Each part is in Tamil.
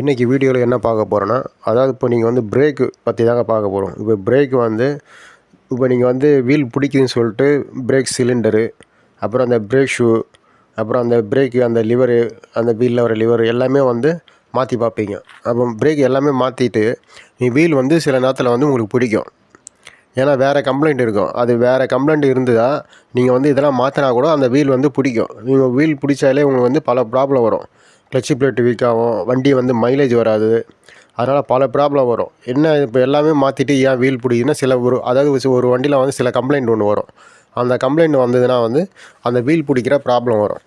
இன்றைக்கி வீடியோவில் என்ன பார்க்க போகிறோன்னா அதாவது இப்போ நீங்கள் வந்து பிரேக்கு பற்றி தாங்க பார்க்க போகிறோம் இப்போ பிரேக் வந்து இப்போ நீங்கள் வந்து வீல் பிடிக்குதுன்னு சொல்லிட்டு பிரேக் சிலிண்டரு அப்புறம் அந்த பிரேக் ஷூ அப்புறம் அந்த பிரேக்கு அந்த லிவரு அந்த வீலில் வர லிவர் எல்லாமே வந்து மாற்றி பார்ப்பீங்க. அப்போ பிரேக் எல்லாமே மாற்றிட்டு நீ வீல் வந்து சில நேரத்தில் வந்து உங்களுக்கு பிடிக்கும். ஏன்னா வேறு கம்ப்ளைண்ட் இருக்கும். அது வேறு கம்ப்ளைண்ட் இருந்ததா நீங்கள் வந்து இதெல்லாம் மாற்றினா கூட அந்த வீல் வந்து பிடிக்கும். நீங்கள் வீல் பிடிச்சாலே உங்களுக்கு வந்து பல ப்ராப்ளம் வரும். கிளச்சி பிளேட் வீக் ஆகும் வண்டி வந்து மைலேஜ் வராது. அதனால் பல ப்ராப்ளம் வரும். என்ன இப்போ எல்லாமே மாற்றிட்டு ஏன் வீல் பிடிக்குதுன்னா சில ஒரு அதாவது ஒரு வண்டியில் வந்து சில கம்ப்ளைண்ட் ஒன்று வரும். அந்த கம்ப்ளைண்ட் வந்ததுன்னா வந்து அந்த வீல் பிடிக்கிற ப்ராப்ளம் வரும்.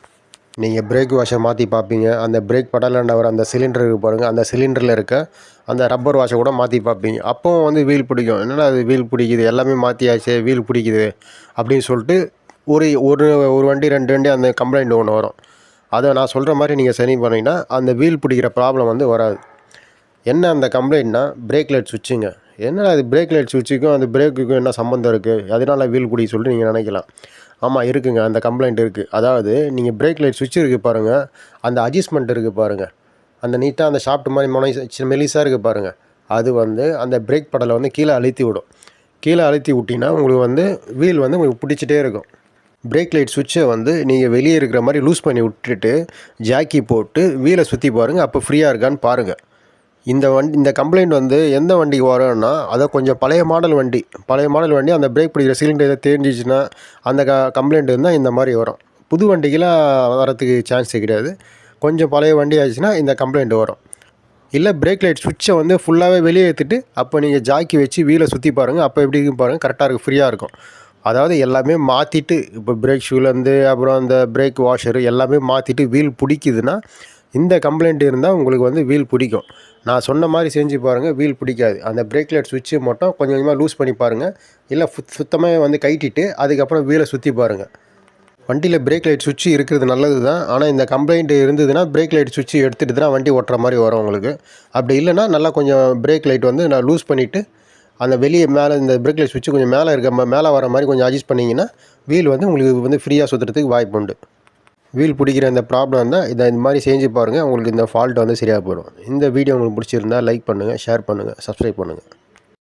நீங்கள் பிரேக் வாஷை மாற்றி பார்ப்பீங்க. அந்த பிரேக் படலாண்ட வர அந்த சிலிண்டருக்கு பாருங்கள் அந்த சிலிண்டரில் இருக்க அந்த ரப்பர் வாஷை கூட மாற்றி பார்ப்பீங்க. அப்போவும் வந்து வீல் பிடிக்கும். என்னடா அது வீல் பிடிக்குது? எல்லாமே மாற்றியாச்சு வீல் பிடிக்குது அப்படின்னு சொல்லிட்டு ஒரு ஒரு ஒரு வண்டி ரெண்டு வண்டி அந்த கம்ப்ளைண்ட் ஒன்று வரும். அதை நான் சொல்கிற மாதிரி நீங்கள் சரி பண்ணிங்கன்னா அந்த வீல் பிடிக்கிற ப்ராப்ளம் வந்து வராது. என்ன அந்த கம்ப்ளைண்ட்னா பிரேக் லைட் சுவிட்சுங்க என்னடா அது பிரேக் லைட் சுவிட்சுக்கும் அந்த பிரேக்குக்கும் என்ன சம்மந்தம் இருக்குது அதனால் வீல் பிடிக்க சொல்லிட்டு நீங்கள் நினைக்கலாம். ஆமாம் இருக்குங்க. அந்த கம்ப்ளைண்ட் இருக்குது அதாவது நீங்கள் பிரேக் லைட் சுவிட்ச் இருக்குது பாருங்கள் அந்த அட்ஜஸ்ட்மெண்ட் இருக்குது பாருங்கள் அந்த நீட்டாக அந்த ஷாப்ட் மாதிரி மொனை மெலிசாக இருக்குது பாருங்கள் அது வந்து அந்த பிரேக் படலை வந்து கீழே அழுத்தி விடும். கீழே அழுத்தி விட்டிங்கன்னா உங்களுக்கு வந்து வீல் வந்து உங்களுக்கு பிடிச்சிட்டே இருக்கும். பிரேக் லைட் சுவிட்சை வந்து நீங்கள் வெளியே இருக்கிற மாதிரி லூஸ் பண்ணி விட்டுட்டு ஜாக்கி போட்டு வீலை சுற்றி பாருங்கள் அப்போ ஃப்ரீயாக இருக்கான்னு பாருங்கள் இந்த வண்டி இந்த கம்ப்ளைண்ட் வந்து எந்த வண்டிக்கு வரும்னா அதை கொஞ்சம் பழைய மாடல் வண்டி. பழைய மாடல் வண்டி அந்த பிரேக் பிடிக்கிற சிலிண்டர் எதாவது தெரிஞ்சிச்சுன்னா அந்த க கம்ப்ளைண்ட் இருந்தால் இந்த மாதிரி வரும். புது வண்டிக்கெலாம் வரத்துக்கு சான்ஸே கிடையாது. கொஞ்சம் பழைய வண்டி ஆச்சுன்னா இந்த கம்ப்ளைண்ட் வரும். இல்லை பிரேக் லைட் சுவிட்சை வந்து ஃபுல்லாகவே வெளியே ஏற்றிட்டு அப்போ நீங்கள் ஜாக்கி வச்சு வீலை சுற்றி பாருங்கள் அப்போ எப்படி இருக்கும் பாருங்கள் கரெக்டாக இருக்கும் ஃப்ரீயாக இருக்கும். அதாவது எல்லாமே மாற்றிட்டு இப்போ பிரேக் ஷூலேருந்து அப்புறம் அந்த பிரேக் வாஷரு எல்லாமே மாற்றிட்டு வீல் பிடிக்குதுன்னா இந்த கம்ப்ளைண்ட் இருந்தால் உங்களுக்கு வந்து வீல் பிடிக்கும். நான் சொன்ன மாதிரி செஞ்சு பாருங்கள் வீல் பிடிக்காது. அந்த பிரேக் லைட் சுவிட்சு மட்டும் கொஞ்சம் கொஞ்சமாக லூஸ் பண்ணி பாருங்கள் இல்லை சுத்தமாக வந்து கைட்டிட்டு அதுக்கப்புறம் வீலை சுற்றி பாருங்கள் வண்டியில் பிரேக் லைட் சுவிட்சு இருக்கிறது நல்லது தான் ஆனால் இந்த கம்ப்ளைண்ட் இருந்ததுன்னா பிரேக் லைட் சுவிட்சு எடுத்துகிட்டு தான் வண்டி ஓட்டுற மாதிரி வரும் உங்களுக்கு. அப்படி இல்லைன்னா நல்லா கொஞ்சம் பிரேக் லைட் வந்து நான் லூஸ் பண்ணிவிட்டு அந்த வெளியே மேலே இந்த பிரேக் லைட் சுவிட்சு கொஞ்சம் மேலே இருக்க மேலே வர மாதிரி கொஞ்சம் அட்ஜஸ்ட் பண்ணிங்கன்னா வீல் வந்து உங்களுக்கு வந்து ஃப்ரீயாக சுற்றுறதுக்கு வாய்ப்பு உண்டு. வீல் பிடிக்கிற இந்த ப்ராப்ளம் தான் இதை இந்த மாதிரி செஞ்சு பாருங்கள் உங்களுக்கு இந்த ஃபால்ட் வந்து சரியாக போயிடும். இந்த வீடியோ உங்களுக்கு பிடிச்சிருந்தா லைக் பண்ணுங்கள் ஷேர் பண்ணுங்கள் சப்ஸ்கிரைப் பண்ணுங்கள்